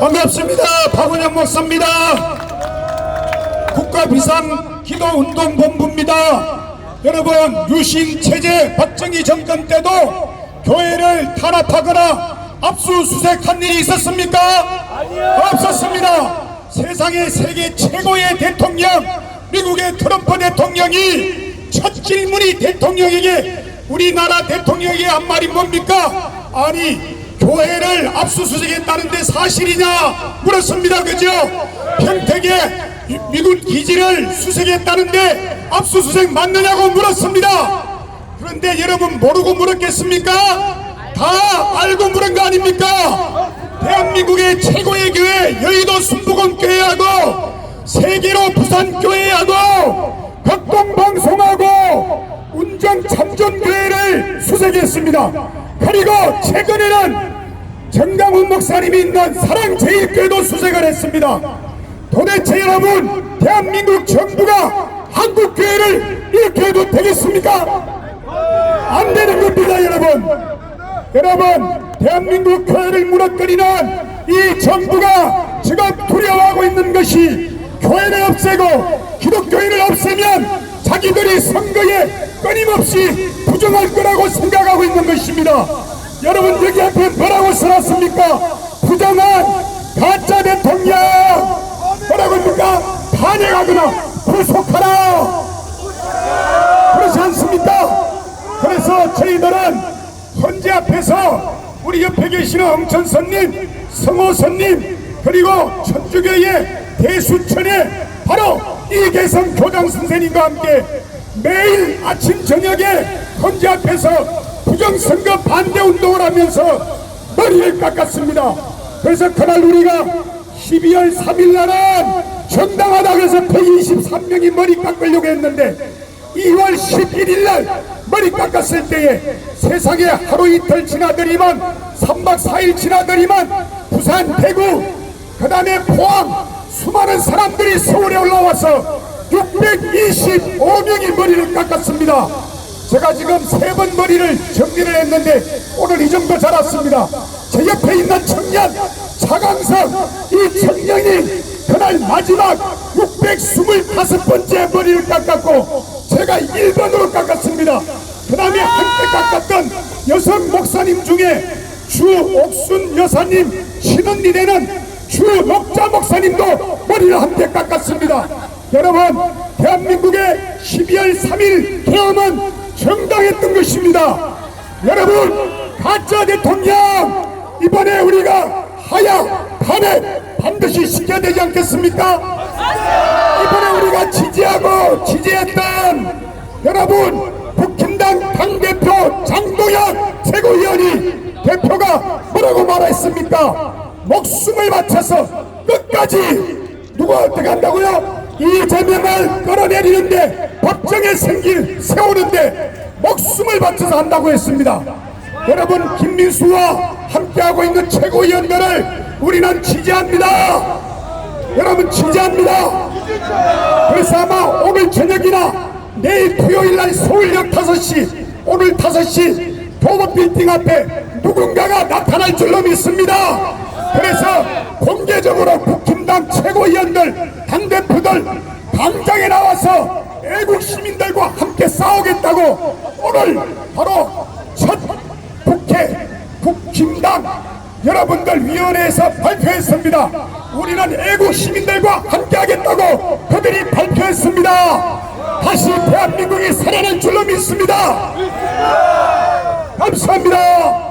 반갑습니다. 박원영 목사입니다. 국가비상 기도운동본부입니다. 여러분 유신 체제 박정희 정권 때도 교회를 탄압하거나 압수수색한 일이 있었습니까? 없었습니다. 세상의 세계 최고의 대통령 미국의 트럼프 대통령이 첫 질문이 대통령에게 우리나라 대통령에게 한 말이 뭡니까? 아니 교회를 압수수색했다는데 사실이냐 물었습니다. 그죠? 평택에 미군 기지를 수색했다는데 압수수색 맞느냐고 물었습니다. 그런데 여러분 모르고 물었겠습니까? 다 알고 물은 거 아닙니까? 대한민국의 최고의 교회 여의도 순복음 교회하고 세계로 부산 교회하고 극동방송하고 운전 참전교회를 수색했습니다 그리고 최근에는 정강훈 목사님이 있는 사랑제일교회도 수색을 했습니다. 도대체 여러분 대한민국 정부가 한국교회를 이렇게 해도 되겠습니까? 안 되는 겁니다 여러분. 여러분 대한민국 교회를 무너뜨리는 이 정부가 지금 두려워하고 있는 것이 교회를 없애고 기독교인을 없애면 자기들이 선거에 끊임없이 부정할 거라고 생각하고 있는 것입니다. 여러분 여기 앞에 뭐라고 써놨습니까? 부정한 가짜 대통령 뭐라고 합니까? 탄핵하거나 구속하라 그렇지 않습니까? 그래서 저희들은 헌재 앞에서 우리 옆에 계시는 엄천선님, 성호선님 그리고 천주교의 대수천에 바로 이계성 교장 선생님과 함께 매일 아침 저녁에 헌재 앞에서 부정선거 반대 운동을 하면서 머리를 깎았습니다. 그래서 그날 우리가 12월 3일 날은 정당하다 그래서 123명이 머리 깎으려고 했는데 2월 11일 날 머리 깎았을 때에 세상에 하루 이틀 지나더니만 3박 4일 지나더니만 부산 대구 그 다음에 포항 수많은 사람들이 서울에 올라와서 625명이 머리를 깎았습니다. 제가 지금 세 번 머리를 정리를 했는데 오늘 이 정도 자랐습니다. 제 옆에 있는 청년 차강석 이 청년이 그날 마지막 625번째 머리를 깎았고 제가 1번으로 깎았습니다. 그 다음에 함께 깎았던 여성 목사님 중에 주옥순 여사님 신언니네는 주옥자 목사님도 머리를 함께 깎았습니다. 여러분 대한민국의 12월 3일 계엄은 정당했던 것입니다. 여러분 가짜 대통령 이번에 우리가 하야 탄핵 반드시 시켜야 되지 않겠습니까? 이번에 우리가 지지하고 지지했던 여러분 국힘당 당대표 장동혁 최고위원이 대표가 뭐라고 말했습니까? 목숨을 바쳐서 끝까지 누가 어떻게 한다고요? 이재명 을 끌어내리는데 법정에 생길 세우는데 목숨을 바쳐서 한다고 했습니다. 여러분 김민수와 함께하고 있는 최고위원들을 우리는 지지합니다. 여러분 지지합니다. 그래서 아마 오늘 저녁이나 내일 토요일 날 서울역 5시 오늘 5시 도보 빌딩 앞에 누군가가 나타날 줄로 믿습니다. 그래서 공개적으로 국힘당 최고위원들 당대표들 당장에 나와서 애국 시민들과 함께 싸우겠다고 오늘 바로 첫 국회 국힘당 여러분들 위원회에서 발표했습니다. 우리는 애국 시민들과 함께하겠다고 그들이 발표했습니다. 다시 대한민국이 살아날 줄로 믿습니다. 감사합니다.